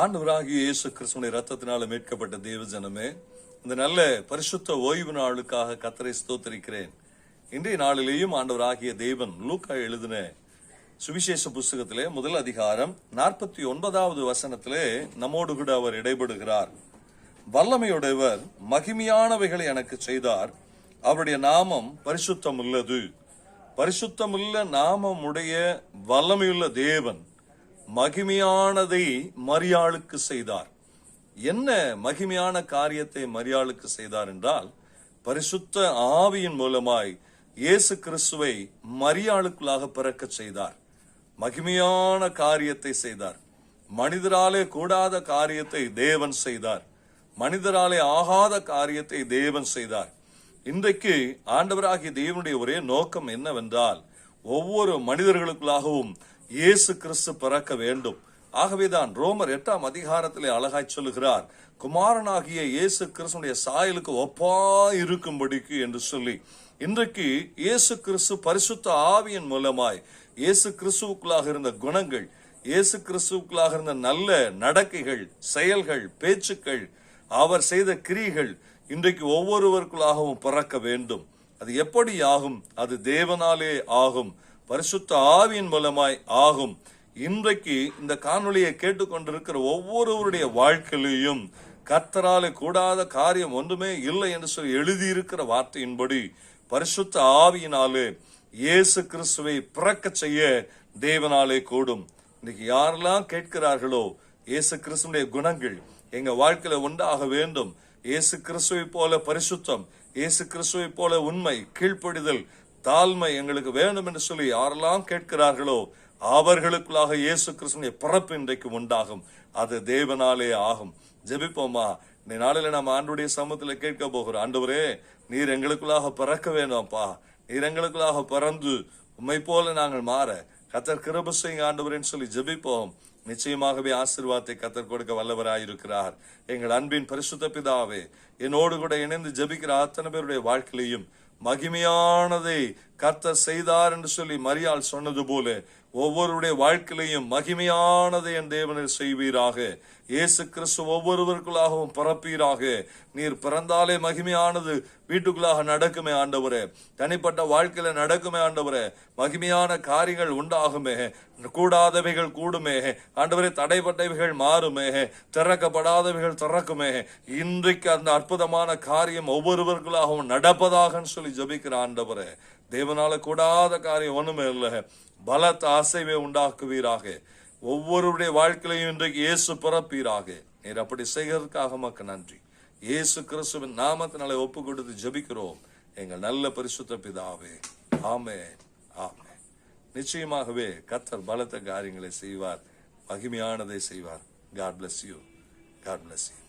ஆண்டவராகிய இயேசு கிறிஸ்துவனுடைய ரத்தத்தினால மீட்கப்பட்ட தேவ ஜனமே இந்த நல்ல பரிசுத்த ஓய்வு நாளுக்காக கத்தரை ஸ்தோத்தரிக்கிறேன். இன்றைய நாளிலேயும் ஆண்டவராகிய தேவன் லூக்கா எழுதின சுவிசேஷ புஸ்தகத்திலே முதல் அதிகாரம் நாற்பத்தி ஒன்பதாவது வசனத்திலே நம்மோடு கூட அவர் இடைபடுகிறார். வல்லமையுடையவர் மகிமையானவைகளை எனக்கு செய்தார். அவருடைய நாமம் பரிசுத்தம் உள்ளது பரிசுத்தமுள்ள நாமமுடைய வல்லமையுள்ள தேவன். மகிமையானதை மரியாளுக்கு செய்தார். என்ன மகிமையான காரியத்தை மரியாளுக்கு செய்தார் என்றால் பரிசுத்த ஆவியின் மூலமாய் இயேசு கிறிஸ்துவை மரியாளுக்குள்ளாக பிறக்கச் செய்தார். மகிமையான காரியத்தை செய்தார். மனிதராலே கூடாத காரியத்தை தேவன் செய்தார். மனிதராலே ஆகாத காரியத்தை தேவன் செய்தார். இன்றைக்கு ஆண்டவராகிய தேவனுடைய ஒரே நோக்கம் என்னவென்றால் ஒவ்வொரு மனிதர்களுக்குள்ளாகவும் இயேசு கிறிஸ்து பிறக்க வேண்டும். ஆகவேதான் ரோமர் எட்டாம் அதிகாரத்திலே அழகாய் சொல்லுகிறார் குமாரனாகிய இயேசு கிறிஸ்துடைய சாயலுக்கு ஒப்பா இருக்கும்படிக்கு என்று சொல்லி. இன்றைக்கு இயேசு கிறிஸ்து பரிசுத்த ஆவியின் மூலமாய் இயேசு கிறிஸ்துவுக்குள்ளாக இருந்த குணங்கள் இயேசு கிறிஸ்துவுக்குள்ளாக இருந்த நல்ல நடக்கைகள் செயல்கள் பேச்சுக்கள் அவர் செய்த கிரிகள் இன்றைக்கு ஒவ்வொருவருக்குள்ளாகவும் பிறக்க வேண்டும். அது எப்படி ஆகும் அது தேவனாலே ஆகும். பரிசுத்த ஆவியின் மூலமாய் ஆகும். இன்றைக்கு இந்த காணொலியை கேட்டுக்கொண்டிருக்கிற ஒவ்வொருவருடைய வாழ்க்கையிலையும் கத்தராலே கூடாத காரியம் ஒன்றுமே இல்லை என்று சொல்லி எழுதியிருக்கிற வார்த்தையின்படி பரிசுத்த ஆவியினாலே இயேசு கிறிஸ்துவை பிறக்க செய்ய தேவனாலே கூடும். இன்னைக்கு யாரெல்லாம் கேட்கிறார்களோ இயேசு கிறிஸ்துடைய குணங்கள் எங்க வாழ்க்கையில உண்டாக வேண்டும். இயேசு கிறிஸ்துவை போல பரிசுத்தம் இயேசு கிறிஸ்துவை போல உண்மை கீழ்ப்படிதல் தாழ்மை எங்களுக்கு வேண்டும் என்று சொல்லி யாரெல்லாம் கேட்கிறார்களோ அவர்களுக்குள்ளாக இயேசு கிறிஸ்துடைய பிறப்பு இன்றைக்கு உண்டாகும். அது தேவனாலே ஆகும். ஜெபிப்போமா? இந்த நாளில் நாம் ஆண்டுடைய சமூகத்துல கேட்க போகிறோம். ஆண்டவரே நீர் எங்களுக்குள்ளாக பிறக்க வேண்டும்ப்பா. நீர் எங்களுக்குள்ளாக பிறந்து உண்மை போல நாங்கள் மாற. கத்தர் கிருப செய்யுங்க ஆண்டவரேன்னு சொல்லி ஜெபிப்போம். நிச்சயமாகவே ஆசீர்வாதத்தை கத்தர் கொடுக்க வல்லவராயிருக்கிறார். எங்கள் அன்பின் பரிசுத்த பிதாவே என்னோடு கூட இணைந்து ஜெபிக்கிற அத்தனை பேருடைய வாழ்க்கையிலையும் மகிமையானதை கர்த்தர் செய்தார் என்று சொல்லி மரியாள் சொன்னது போல ஒவ்வொருடைய வாழ்க்கையிலையும் மகிமையானதை என் தேவனில் செய்வீராக. இயேசு கிறிஸ்து ஒவ்வொருவருக்குள்ளாகவும் பிறப்பீராக. நீர் பிறந்தாலே மகிமையானது வீட்டுக்குள்ளாக நடக்குமே ஆண்டவரே. தனிப்பட்ட வாழ்க்கையில நடக்குமே ஆண்டவரே. மகிமையான காரியங்கள் உண்டாகுமே. கூடாதவைகள் கூடுமே. ஆண்டவரே தடைப்பட்டவைகள் மாறுமே. திறக்கப்படாதவைகள் திறக்குமே. இன்றைக்கு அந்த அற்புதமான காரியம் ஒவ்வொருவருக்குள்ளாகவும் நடப்பதாக சொல்லி ஜபிக்கிற ஆண்டவரே தேவனால கூடாத காரியம் ஒண்ணுமே இல்லை. பலத்த அசைவை உண்டாக்குவீராக. ஒவ்வொருடைய வாழ்க்கையிலையும் இன்றைக்கு இயேசு பிறப்பீராக. நீர் அப்படி செய்கிறதுக்காக மக்கள் நன்றி. இயேசு கிறிஸ்துவின் நாமத்தினால ஒப்பு கொடுத்து ஜபிக்கிறோம். எங்கள் நல்ல பரிசுத்த பிதாவே. ஆமே ஆமே நிச்சயமாகவே கத்தர் பலத்த காரியங்களை செய்வார். மகிமையானதை செய்வார். God bless you God bless you